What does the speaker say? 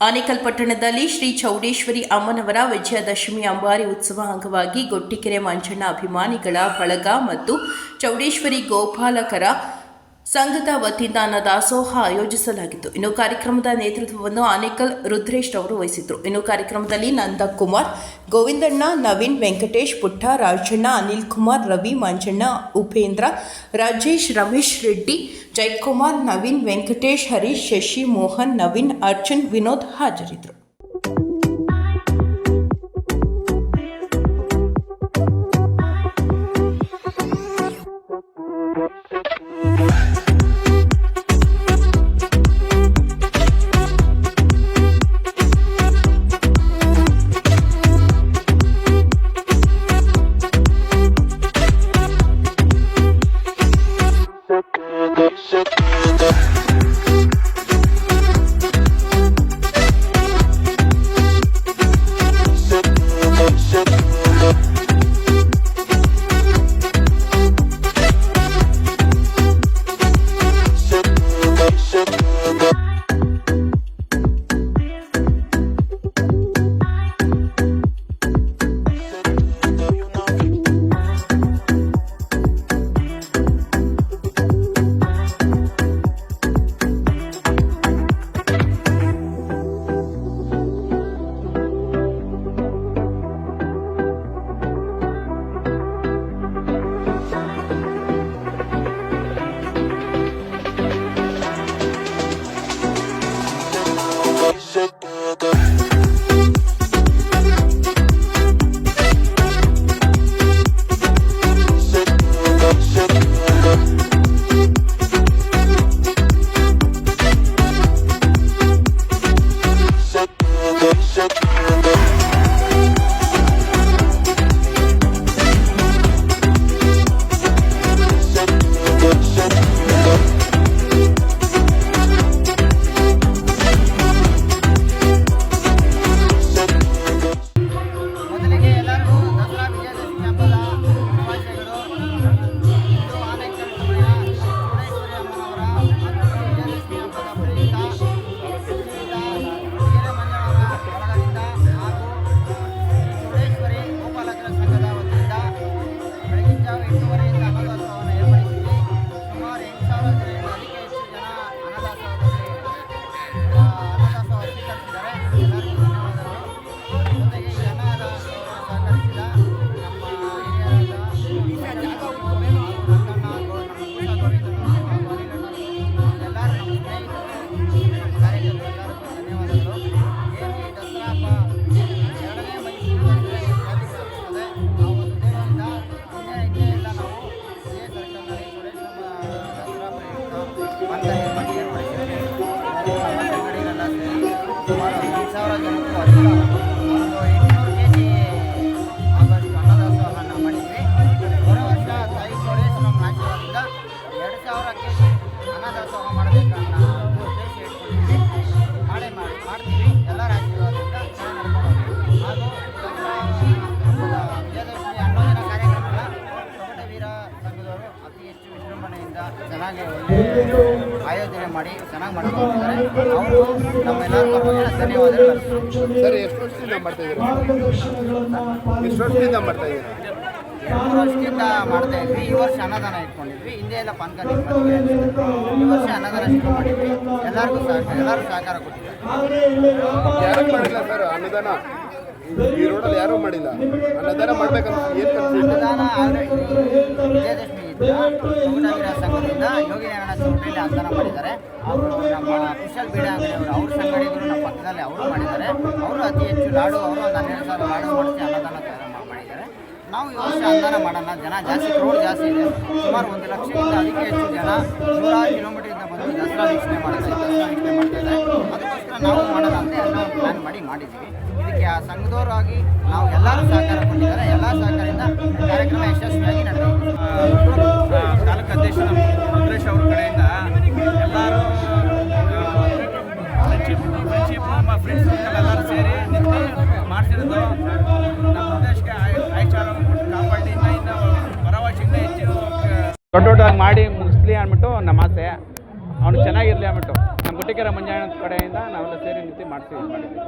ಆನೇಕಲ್ ಪಟ್ಟಣದಲ್ಲಿ ಶ್ರೀ ಚೌಡೇಶ್ವರಿ ಅಮ್ಮನವರ ವಿಜಯದಶಮಿ ಅಂಬಾರಿ ಉತ್ಸವ ಅಂಗವಾಗಿ ಗೊಟ್ಟಿಕೆರೆ ಮಂಜಣ್ಣ ಅಭಿಮಾನಿಗಳ ಬಳಗ ಮತ್ತು ಚೌಡೇಶ್ವರಿ ಗೋಪಾಲಕರ ಸಂಘದ ವತಿಯಿಂದ ಅನ್ನದಾಸೋಹ ಆಯೋಜಿಸಲಾಗಿತ್ತು. ಇನ್ನು ಕಾರ್ಯಕ್ರಮದ ನೇತೃತ್ವವನ್ನು ಆನೇಕಲ್ ರುದ್ರೇಶ್ ಅವರು ವಹಿಸಿದ್ರು. ಇನ್ನು ಕಾರ್ಯಕ್ರಮದಲ್ಲಿ ನಂದಕುಮಾರ್, ಗೋವಿಂದಣ್ಣ, ನವೀನ್ ವೆಂಕಟೇಶ್ ಪುಟ್ಟ, ರಾಜಣ್ಣ ಅನಿಲ್ ಕುಮಾರ್ ರವಿ ಮಂಜಣ್ಣ, ಉಪೇಂದ್ರ, ರಾಜೇಶ್, ರಮೇಶ್ ರೆಡ್ಡಿ, ಜಯಕುಮಾರ್, ನವೀನ್ ವೆಂಕಟೇಶ್, ಹರೀಶ್ ಶಶಿ ಮೋಹನ್ ನವೀನ್, ಅರ್ಜುನ್, ವಿನೋದ್ ಹಾಜರಿದ್ದರು. Yeah. it ಅಂತ ನಮ್ಮ ಸಂಘಟನೆಗಳೆಲ್ಲ ಸೇರಿ ಸುಮಾರು ಹದಿನೈದು ಸಾವಿರ ಜನಕ್ಕೂ ಎಂಟುನೂರು ಕೆ ಜಿ ಅನ್ನದಾಸೋಹವನ್ನು ಬರೋ ವರ್ಷ ತಾಯಿ ಚೌಡೇಶ್ವರಮ್ಮ ಆಶೀರ್ವಾದದಿಂದ ಎರಡು ಸಾವಿರ ಕೆ ಅನ್ನದಾಸೋಹ ಮಾಡಬೇಕನ್ನೋ ಉದ್ದೇಶ ಮಾಡೇ ಮಾಡಿ, ಮಾಡ್ತೀವಿ. ಎಲ್ಲರ ಆಶೀರ್ವಾದದಿಂದ ಹಾಗೂ ವಿಜಯದಶಮಿ ಹನ್ನೊಂದಿನ ಕಾರ್ಯಕ್ರಮನ ತೊಗಟವೀರ ಸಂಘದವರು ಅತಿ ಹೆಚ್ಚು ವಿಜೃಂಭಣೆಯಿಂದ ಚೆನ್ನಾಗಿ ಒಳ್ಳೆ ಮಾಡಿ ಚೆನ್ನಾಗಿ ಮಾಡ್ಕೊಂಡಿದ್ದಾರೆ ಅವರು ನಮ್ಮೆಲ್ಲರ ಪರವಾಗಿ ಧನ್ಯವಾದಗಳು. ಸರ್ ಎಷ್ಟು ವರ್ಷದಿಂದ ಮಾಡ್ತಾ ಇದ್ದೀರಾ? ಎಷ್ಟು ವರ್ಷದಿಂದ ಮಾಡ್ತಾ ಇದ್ದೀರಾ? ಮೂರು ವರ್ಷದಿಂದ ಮಾಡ್ತಾ ಇದ್ವಿ. ಈ ವರ್ಷ ಅನ್ನದಾನ ಇಟ್ಕೊಂಡಿದ್ವಿ. ಹಿಂದೆ ಎಲ್ಲ ಪಾನ್ಕ ಈ ವರ್ಷ ಅನ್ನದಾನ ಶುರು ಮಾಡಿದ್ವಿ. ಎಲ್ಲರಿಗೂ ಸಹಕಾರ ಎಲ್ಲರೂ ಸಹಕಾರ ಕೊಟ್ಟಿದ್ದಾರೆ ಯಾರು ಮಾಡಿಲ್ಲ ಸರ್ ಅನ್ನದಾನ? ಈ ರೋಡಲ್ಲಿ ಯಾರೂ ಮಾಡಿಲ್ಲ. ಅನ್ನದಾನ ಮಾಡ್ಬೇಕಂತ ಏನು ಅನ್ನದಾನ ವಿಜಯದಶಮಿ ತೊಗಟವೀರ ಸಂಘದಿಂದ ಯೋಗಿ ನಾರಾಯಣ ಚೌಟ್ರಿಯಲ್ಲಿ ಅನ್ನದಾನ ಮಾಡಿದ್ದಾರೆ. ಅವರು ನಮ್ಮ ಕುಶಲ್ ಬೀಡ ಅಂಗಡಿಯವರು ಅವ್ರ ಸಂಗಡಿಗರು ನಮ್ಮ ಪಕ್ಕದಲ್ಲಿ ಅವರು ಮಾಡಿದ್ದಾರೆ. ಅವರು ಅತಿ ಹೆಚ್ಚು ಲಾಡು ಅವರು ಒಂದು ಹನ್ನೆರಡು ಸಾವಿರ ಲಾಡು ಮಾಡಿಸಿ ಅನ್ನದಾನ ಮಾಡಿದ್ದಾರೆ. ನಾವು ಈ ವರ್ಷ ಅನ್ನದಾನ ಮಾಡೋಣ. ಜನ ಜಾಸ್ತಿ ಕ್ರೌಡ್ ಜಾಸ್ತಿ ಇದೆ. ಸುಮಾರು ಒಂದು ಲಕ್ಷಕ್ಕಿಂತ ಅದಕ್ಕೆ ಹೆಚ್ಚು ಜನ ನೂರಾರು ಕಿಲೋಮೀಟರಿಂದ ಬಂದು ದಸರಾ ವೀಕ್ಷಣೆ ಮಾಡಿದ್ದಾರೆ ಅದಕ್ಕೋಸ್ಕರ ನಾವು ಮಾಡೋಣ ಅಂತ ಎಲ್ಲ ಪ್ಲ್ಯಾನ್ ಮಾಡಿ ಮಾಡಿದ್ದೀವಿ. ಇದಕ್ಕೆ ಆ ಸಂಘದವರಾಗಿ ನಾವು ಎಲ್ಲರೂ ಸಹಕಾರ ಕೊಟ್ಟಿದ್ದಾರೆ. ಎಲ್ಲ ಸಹಕಾರದಿಂದ ಕಾರ್ಯಕ್ರಮ ಯಶಸ್ವಿಯಾಗಿ ನಡೆದಿದೆ. ತಾಲೂಕು ಅಧ್ಯಕ್ಷ ರುದ್ರೇಶ್ ಅವ್ರ ಕಡೆಯಿಂದ ಎಲ್ಲರೂ ಫ್ರೆಂಡ್ಶಿಪ್ ಫ್ರೆಂಡ್ಶಿಪ್ ನಮ್ಮ ಫ್ರೆಂಡ್ಸ್ ಎಲ್ಲರೂ ಸೇರಿ ನಿಂತು ಮಾಡ್ತಿರೋದು ನಮ್ಮ ಉದ್ದೇಶಕ್ಕೆ ಆಯ್ಚಾರ ಕಾಪಾಡಿ. ಇನ್ನು ಇನ್ನು ಪರವಾಗಿ ಹೆಚ್ಚು ದೊಡ್ಡ ದೊಡ್ಡದಾಗಿ ಮಾಡಿ ಮುಗಿಸ್ಲಿ ಅಂದ್ಬಿಟ್ಟು ನಮ್ಮ ಆಸೆ. ಅವನು ಚೆನ್ನಾಗಿರಲಿ ಅಂದ್ಬಿಟ್ಟು ನಮ್ಮ ಗುಟ್ಟಿಕೆರ ಮಂಜಾಯಣ ಕಡೆಯಿಂದ ನಾವೆಲ್ಲ ಸೇರಿ ನಿಂತು ಮಾಡ್ತೀವಿ. ಮಾಡಿದ್ದೀವಿ